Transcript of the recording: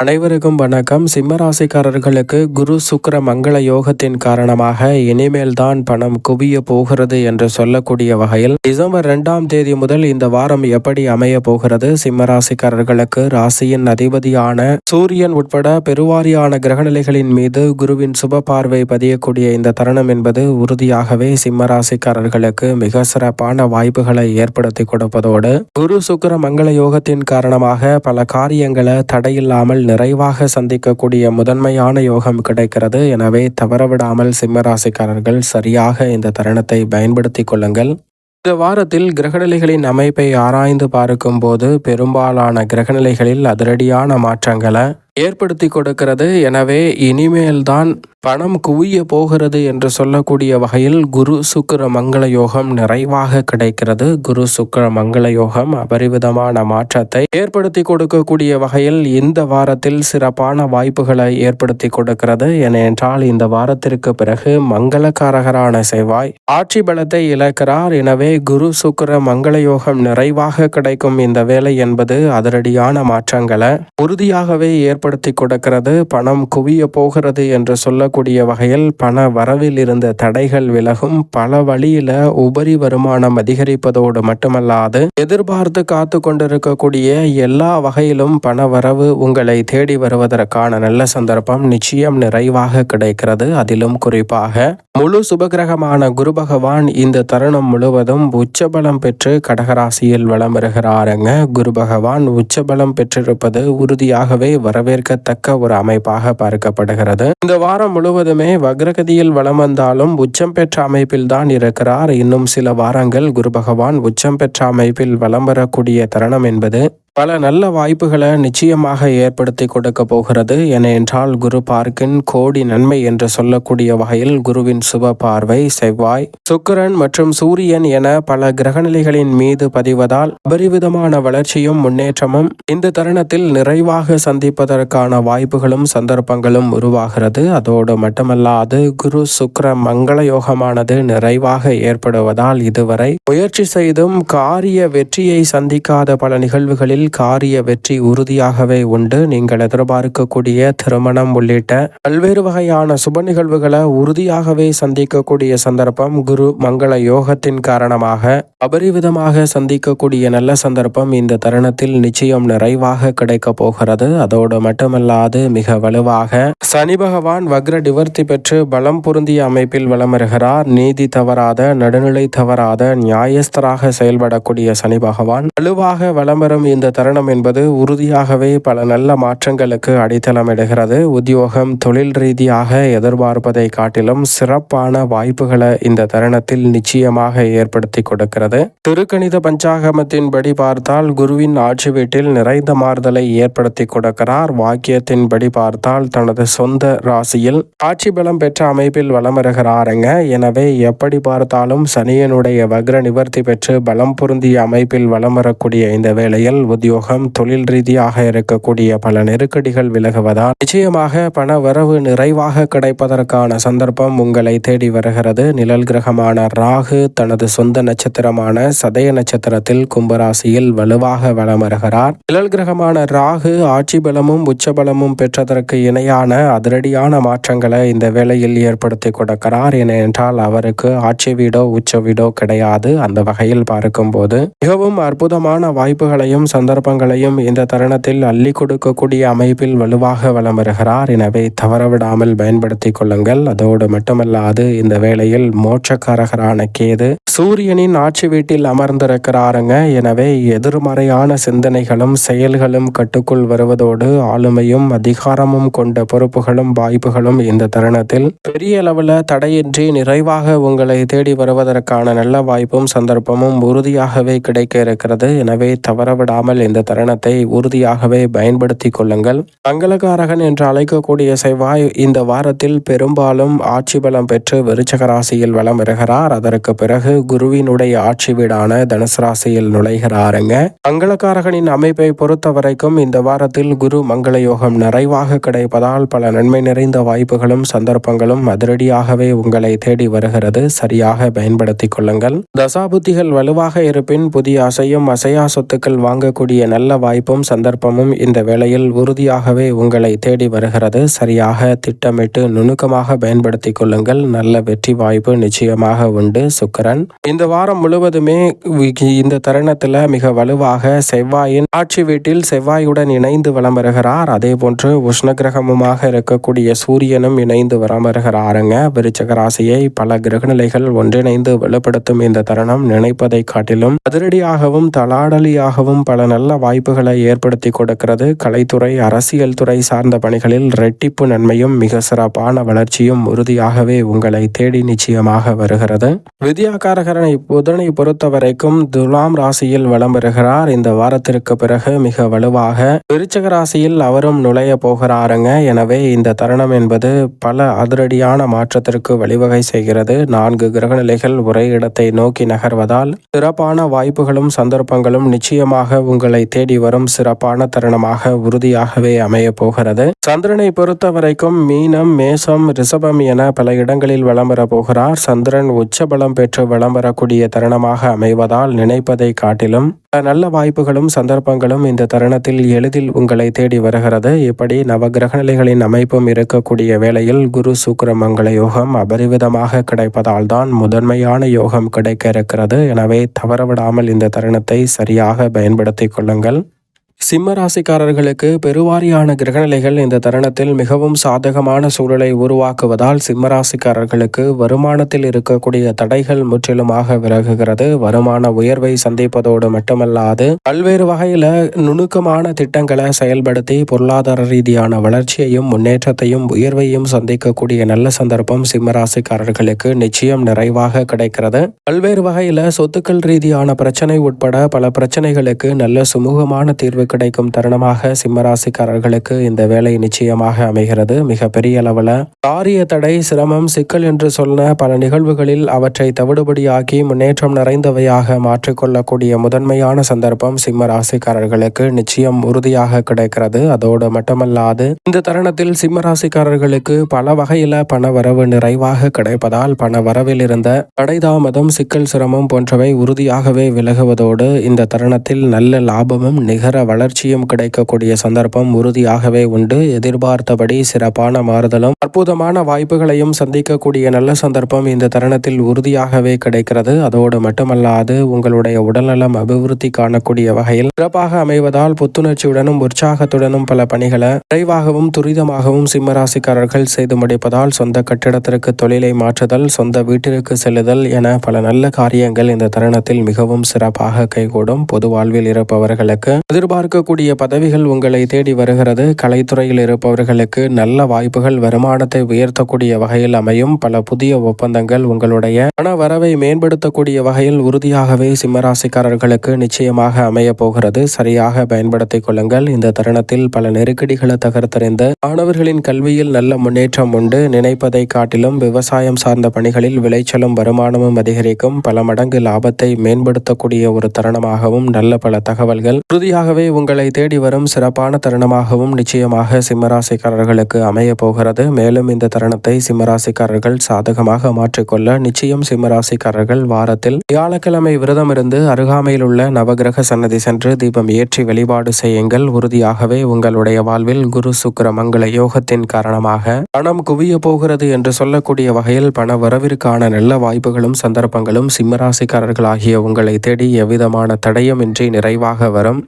அனைவருக்கும் வணக்கம். சிம்மராசிக்காரர்களுக்கு குரு சுக்கிர மங்கள யோகத்தின் காரணமாக இனிமேல் தான் பணம் குவிய போகிறது என்று சொல்லக்கூடிய வகையில் டிசம்பர் இரண்டாம் தேதி முதல் இந்த வாரம் எப்படி அமைய போகிறது? சிம்மராசிக்காரர்களுக்கு ராசியின் அதிபதியான சூரியன் உட்பட பெருவாரியான கிரகநிலைகளின் மீது குருவின் சுப பார்வை பதியக்கூடிய இந்த தருணம் என்பது உறுதியாகவே சிம்மராசிக்காரர்களுக்கு மிக சிறப்பான வாய்ப்புகளை ஏற்படுத்தி கொடுப்பதோடு குரு சுக்கிர மங்கள யோகத்தின் காரணமாக பல காரியங்களை தடையில்லாமல் நிறைவாக சந்திக்கக்கூடிய முதன்மையான யோகம் கிடைக்கிறது. எனவே தவறவிடாமல் சிம்மராசிக்காரர்கள் சரியாக இந்த தருணத்தை பயன்படுத்திக் கொள்ளுங்கள். இந்த வாரத்தில் கிரகநிலைகளின் அமைப்பை ஆராய்ந்து பார்க்கும்போது பெரும்பாலான கிரகநிலைகளில் அதிரடியான மாற்றங்களை ஏற்படுத்தி கொடுக்கிறது. எனவே இனிமேல்தான் பணம் குவிய போகிறது என்று சொல்லக்கூடிய வகையில் குரு சுக்கிர மங்கள யோகம் நிறைவாக கிடைக்கிறது. குரு சுக்கர மங்கள யோகம் அபரிவிதமான மாற்றத்தை ஏற்படுத்தி கொடுக்கக்கூடிய வகையில் இந்த வாரத்தில் சிறப்பான வாய்ப்புகளை ஏற்படுத்தி கொடுக்கிறது. ஏனென்றால் இந்த வாரத்திற்கு பிறகு மங்களக்காரகரான செவ்வாய் ஆட்சி பலத்தை இழக்கிறார். எனவே குரு சுக்கிர மங்கள யோகம் நிறைவாக கிடைக்கும் இந்த வேலை என்பது அதிரடியான மாற்றங்களை உறுதியாகவே ஏற்படுத்தி கொடுக்கிறது பணம் குவிய போகிறது என்று சொல்லக்கூடிய வகையில் பண வரவில் இருந்த தடைகள் விலகும். பல வழியில உபரி வருமானம் அதிகரிப்பதோடு மட்டுமல்லாது எதிர்பார்த்து காத்து கொண்டிருக்கக்கூடிய எல்லா வகையிலும் பண வரவு உங்களை தேடி வருவதற்கான நல்ல சந்தர்ப்பம் நிச்சயம் நிறைவாக கிடைக்கிறது. அதிலும் குறிப்பாக முழு சுபகிரகமான குரு பகவான் இந்த தருணம் முழுவதும் உச்சபலம் பெற்று கடகராசியில் வளம் வருகிறாருங்க. குரு பகவான் உச்சபலம் பெற்றிருப்பது உறுதியாகவே வரவேற்கத்தக்க ஒரு அமைப்பாக பார்க்கப்படுகிறது. இந்த வாரம் முழுவதுமே வக்ரகதியில் வளம் வந்தாலும் உச்சம் பெற்ற அமைப்பில் தான் இருக்கிறார். இன்னும் சில வாரங்கள் குரு பகவான் உச்சம் பெற்ற அமைப்பில் வலம் வரக்கூடிய தருணம் என்பது பல நல்ல வாய்ப்புகளை நிச்சயமாக ஏற்படுத்தி கொடுக்க போகிறது. ஏனென்றால் குரு பார்க்கின் கோடி நன்மை என்று சொல்லக்கூடிய வகையில் குருவின் சுப பார்வை செவ்வாய் சுக்கிரன் மற்றும் சூரியன் என பல கிரகநிலைகளின் மீது பதிவதால் அபரிவிதமான வளர்ச்சியும் முன்னேற்றமும் இந்த தருணத்தில் நிறைவாக சந்திப்பதற்கு அதற்கான வாய்ப்புகளும் சந்தர்ப்பங்களும் உருவாகிறது. அதோடு மட்டுமல்லாது குரு சுக்கர மங்கள யோகமானது நிறைவாக ஏற்படுவதால் இதுவரை முயற்சி செய்தும் காரிய வெற்றியை சந்திக்காத பல நிகழ்வுகளில் காரிய வெற்றி உறுதியாகவே உண்டு. நீங்கள் எதிர்பார்க்கக்கூடிய திருமணம் உள்ளிட்ட பல்வேறு வகையான சுப நிகழ்வுகளை உறுதியாகவே சந்திக்கக்கூடிய சந்தர்ப்பம் குரு மங்கள யோகத்தின் காரணமாக அபரிவிதமாக சந்திக்கக்கூடிய நல்ல சந்தர்ப்பம் இந்த தருணத்தில் நிச்சயம் நிறைவாக கிடைக்கப் போகிறது. அதோடு மட்டுமல்லாது மிக வலுவாக சனி பகவான் வக்ர டிவர்த்தி பெற்று பலம் பொருந்திய அமைப்பில் வலம் வருகிறார் நீதி தவறாத நடுநிலை தவறாத நியாயஸ்தராக செயல்படக்கூடிய சனி பகவான் வலுவாக வலம் வரும் இந்த தருணம் என்பது உறுதியாகவே பல நல்ல மாற்றங்களுக்கு அடித்தளமிடுகிறது உத்தியோகம் தொழில் ரீதியாக எதிர்பார்ப்பதை காட்டிலும் சிறப்பான வாய்ப்புகளை இந்த தருணத்தில் நிச்சயமாக ஏற்படுத்தி கொடுக்கிறது. திருக்கணித பஞ்சாகமத்தின்படி பார்த்தால் குருவின் ஆட்சி வீட்டில் நிறைந்த மாறுதலை ஏற்படுத்தி கொடுக்கிறார். வாக்கியத்தின்படி பார்த்தால் தனது சொந்த ராசியில் ஆட்சி பலம் பெற்ற அமைப்பில் வலம் வருகிறாருங்க எனவே எப்படி பார்த்தாலும் சனியனுடைய வக்ர நிவர்த்தி பெற்று பலம் பொருந்திய அமைப்பில் வலம் வரக்கூடிய இந்த வேளையில் உத்தியோகம் தொழில் ரீதியாக இருக்கக்கூடிய பல நெருக்கடிகள் விலகுவதால் நிச்சயமாக பண வரவு நிறைவாக கிடைப்பதற்கான சந்தர்ப்பம் உங்களை தேடி வருகிறது. நிழல் கிரகமான ராகு தனது சொந்த நட்சத்திரமான சதய நட்சத்திரத்தில் கும்பராசியில் வலுவாக வலம் வருகிறார் நிழல் கிரகமான ராகு ஆட்சி பலமும் உச்சபலமும் பெற்றதற்கு இணையான அதிரடியான மாற்றங்களை இந்த வேளையில் ஏற்படுத்தி கொடுக்கிறார். ஏனென்றால் அவருக்கு ஆட்சி வீடோ உச்ச வீடோ கிடையாது. அந்த வகையில் பார்க்கும்போது மிகவும் அற்புதமான வாய்ப்புகளையும் சந்தர்ப்பங்களையும் இந்த தருணத்தில் அள்ளி கொடுக்கக்கூடிய அமைப்பில் வலுவாக வலம் வருகிறார் எனவே தவறவிடாமல் பயன்படுத்திக் கொள்ளுங்கள். அதோடு மட்டுமல்லாது இந்த வேளையில் மோட்சக்காரகரான கேது சூரியனின் ஆட்சி வீட்டில் அமர்ந்திருக்கிறாருங்க. எனவே எதிர்மறையான சிந்தனைகளும் செயல்களும் கட்டுக்குள் வருவதோடு ஆளுமையும் அதிகாரமும் கொண்ட பொறுப்புகளும் வாய்ப்புகளும் இந்த தருணத்தில் பெரிய அளவில் தடையின்றி நிறைவாக உங்களை தேடி வருவதற்கான நல்ல வாய்ப்பும் சந்தர்ப்பமும் உறுதியாகவே கிடைக்க இருக்கிறது. எனவே தவறவிடாமல் இந்த தருணத்தை உறுதியாகவே பயன்படுத்தி கொள்ளுங்கள். மங்களகாரகன் என்று அழைக்கக்கூடிய செவ்வாய் இந்த வாரத்தில் பெரும்பாலும் ஆட்சி பலம் பெற்று விருச்சக ராசியில் வலம் வருகிறார். அதற்கு பிறகு குருவினுடைய ஆட்சி வீடான தனுசு ராசியில் நுழைகிறாருங்க. மங்களக்காரகனின் அமைப்பை பொறுத்த வரைக்கும் இந்த வாரத்தில் குரு மங்கள யோகம் நிறைவாக கிடைப்பதால் பல நன்மை நிறைந்த வாய்ப்புகளும் சந்தர்ப்பங்களும் அதிரடியாகவே உங்களை தேடி வருகிறது. சரியாக பயன்படுத்திக் கொள்ளுங்கள். தசாபுத்திகள் வலுவாக இருப்பின் புதிய அசையும் அசையா சொத்துக்கள் வாங்கக்கூடிய நல்ல வாய்ப்பும் சந்தர்ப்பமும் இந்த வேளையில் உறுதியாகவே உங்களை தேடி வருகிறது. சரியாக திட்டமிட்டு நுணுக்கமாக பயன்படுத்திக் கொள்ளுங்கள். நல்ல வெற்றி வாய்ப்பு நிச்சயமாக உண்டு. சுக்கரன் இந்த வாரம் முழுவதுமே இந்த தருணத்தில் மிக வலுவாக செவ்வாயின் ஆட்சி வீட்டில் செவ்வாயுடன் இணைந்து வலம் வருகிறார் அதே போன்று உஷ்ண கிரகமுமாக இருக்கக்கூடிய சூரியனும் இணைந்து வலம் வருகிறாருங்க விருச்சக ராசியை பல கிரகநிலைகள் ஒன்றிணைந்து வலுப்படுத்தும் இந்த தருணம் நினைப்பதை காட்டிலும் அதிரடியாகவும் தலாடலியாகவும் பல நல்ல வாய்ப்புகளை ஏற்படுத்தி கொடுக்கிறது. கலைத்துறை அரசியல் துறை சார்ந்த பணிகளில் ரெட்டிப்பு நன்மையும் மிக சிறப்பான வளர்ச்சியும் உறுதியாகவே உங்களை தேடி நிச்சயமாக வருகிறது. வித்யாக்கார வித்யாகாரகரனை புதனை பொறுத்த வரைக்கும் துலாம் ராசியில் வலம் பெறுகிறார் இந்த வாரத்திற்கு பிறகு மிக வலுவாக விருச்சக ராசியில் அவரும் நுழைய போகிறாருங்க. எனவே இந்த தருணம் என்பது பல அதிரடியான மாற்றத்திற்கு வழிவகை செய்கிறது. நான்கு கிரகநிலைகள் ஒரே இடத்தை நோக்கி நகர்வதால் சிறப்பான வாய்ப்புகளும் சந்தர்ப்பங்களும் நிச்சயமாக உங்களை தேடி வரும் சிறப்பான தருணமாக உறுதியாகவே அமைய போகிறது. சந்திரனை பொறுத்த வரைக்கும் மீனம் மேசம் ரிஷபம் என பல இடங்களில் வளம் பெற போகிறார். சந்திரன் உச்சபலம் பெற்று வளம் வரக்கூடிய தருணமாக அமைவதால் நினைப்பதை காட்டிலும் நல்ல வாய்ப்புகளும் சந்தர்ப்பங்களும் இந்த தருணத்தில் எளிதில் உங்களை தேடி வருகிறது. இப்படி நவகிரகநிலைகளின் அமைப்பும் இருக்கக்கூடிய வேளையில் குரு சுக்கர மங்கள யோகம் அபரிவிதமாக கிடைப்பதால் தான் முதன்மையான யோகம் கிடைக்க இருக்கிறது. எனவே தவறவிடாமல் இந்த தருணத்தை சரியாக பயன்படுத்திக் கொள்ளுங்கள். சிம்ம ராசிக்காரர்களுக்கு பெருவாரியான கிரகநிலைகள் இந்த தருணத்தில் மிகவும் சாதகமான சூழலை உருவாக்குவதால் சிம்ம ராசிக்காரர்களுக்கு வருமானத்தில் இருக்கக்கூடிய தடைகள் முற்றிலுமாக விலகுகிறது. வருமான உயர்வை சந்திப்பதோடு மட்டுமல்லாது பல்வேறு வகையில நுணுக்கமான திட்டங்களை செயல்படுத்தி பொருளாதார ரீதியான வளர்ச்சியையும் முன்னேற்றத்தையும் உயர்வையும் சந்திக்கக்கூடிய நல்ல சந்தர்ப்பம் சிம்ம ராசிக்காரர்களுக்கு நிச்சயம் நிறைவாக கிடைக்கிறது. பல்வேறு வகையில சொத்துக்கள் ரீதியான பிரச்சனை உட்பட பல பிரச்சனைகளுக்கு நல்ல சுமூகமான தீர்வு கிடைக்கும் தருணமாக சிம்மராசிக்காரர்களுக்கு இந்த வேலை நிச்சயமாக அமைகிறது. மிக பெரிய அளவில் காரிய தடை சிரமம் சிக்கல் என்று சொன்ன பல நிகழ்வுகளில் அவற்றை தவிடுபடியாக்கி முன்னேற்றம் நிறைந்தவையாக மாற்றிக்கொள்ளக்கூடிய முதன்மையான சந்தர்ப்பம் சிம்ம ராசிக்காரர்களுக்கு நிச்சயம் உறுதியாக கிடைக்கிறது. அதோடு மட்டுமல்லாது இந்த தருணத்தில் சிம்ம ராசிக்காரர்களுக்கு பல வகையில பண வரவு நிறைவாக கிடைப்பதால் பண வரவில் இருந்த தடைதாமதம் சிக்கல் சிரமம் போன்றவை உறுதியாகவே விலகுவதோடு இந்த தருணத்தில் நல்ல லாபமும் நிகர வளர்ச்சியும் கிடைக்கக்கூடிய சந்தர்ப்பம் உறுதியாகவே உண்டு. எதிர்பார்த்தபடி சிறப்பான மாறுதலும் அற்புதமான வாய்ப்புகளையும் சந்திக்கக்கூடிய நல்ல சந்தர்ப்பம் இந்த தருணத்தில் உறுதியாகவே கிடைக்கிறது. அதோடு மட்டுமல்லாது உங்களுடைய உடல்நலம் அபிவிருத்தி காணக்கூடிய வகையில் சிறப்பாக அமைவதால் புத்துணர்ச்சியுடனும் உற்சாகத்துடனும் பல பணிகளை விரைவாகவும் துரிதமாகவும் சிம்மராசிக்காரர்கள் செய்து முடிப்பதால் சொந்த கட்டிடத்திற்கு தொழிலை மாற்றுதல் சொந்த வீட்டிற்கு செல்லுதல் என பல நல்ல காரியங்கள் இந்த தருணத்தில் மிகவும் சிறப்பாக கைகூடும். பொது வாழ்வில் இருப்பவர்களுக்கு எதிர்பார்க்க இருக்கக்கூடிய பதவிகள் உங்களை தேடி வருகிறது. கலைத்துறையில் இருப்பவர்களுக்கு நல்ல வாய்ப்புகள் வருமானத்தை உயர்த்தக்கூடிய வகையில் அமையும். பல புதிய ஒப்பந்தங்கள் உங்களுடைய பண வரவை மேம்படுத்தக்கூடிய வகையில் உறுதியாகவே சிம்மராசிக்காரர்களுக்கு நிச்சயமாக அமைய போகிறது. சரியாக பயன்படுத்திக் கொள்ளுங்கள். இந்த தருணத்தில் பல நெருக்கடிகளை தகர்த்தறிந்து மாணவர்களின் கல்வியில் நல்ல முன்னேற்றம் உண்டு. நினைப்பதை காட்டிலும் விவசாயம் சார்ந்த பணிகளில் விளைச்சலும் வருமானமும் அதிகரிக்கும். பல மடங்கு லாபத்தை மேம்படுத்தக்கூடிய ஒரு தருணமாகவும் நல்ல பல தகவல்கள் உறுதியாகவே உங்கள் உங்களை தேடி வரும் சிறப்பான தருணமாகவும் நிச்சயமாக சிம்மராசிக்காரர்களுக்கு அமைய போகிறது. மேலும் இந்த தருணத்தை சிம்மராசிக்காரர்கள் சாதகமாக மாற்றிக்கொள்ள நிச்சயம் சிம்மராசிக்காரர்கள் வாரத்தில் வியாழக்கிழமை விரதம் இருந்து அருகாமையில் உள்ள நவகிரக சன்னதி சென்று தீபம் ஏற்றி வழிபாடு செய்யுங்கள். உறுதியாகவே உங்களுடைய வாழ்வில் குரு சுக்கர மங்கள யோகத்தின் காரணமாக பணம் குவிய போகிறது என்று சொல்லக்கூடிய வகையில் பண வரவிற்கான நல்ல வாய்ப்புகளும் சந்தர்ப்பங்களும் சிம்மராசிக்காரர்களாகிய உங்களை தேடி எவ்விதமான தடையுமின்றி நிறைவாக வரும்.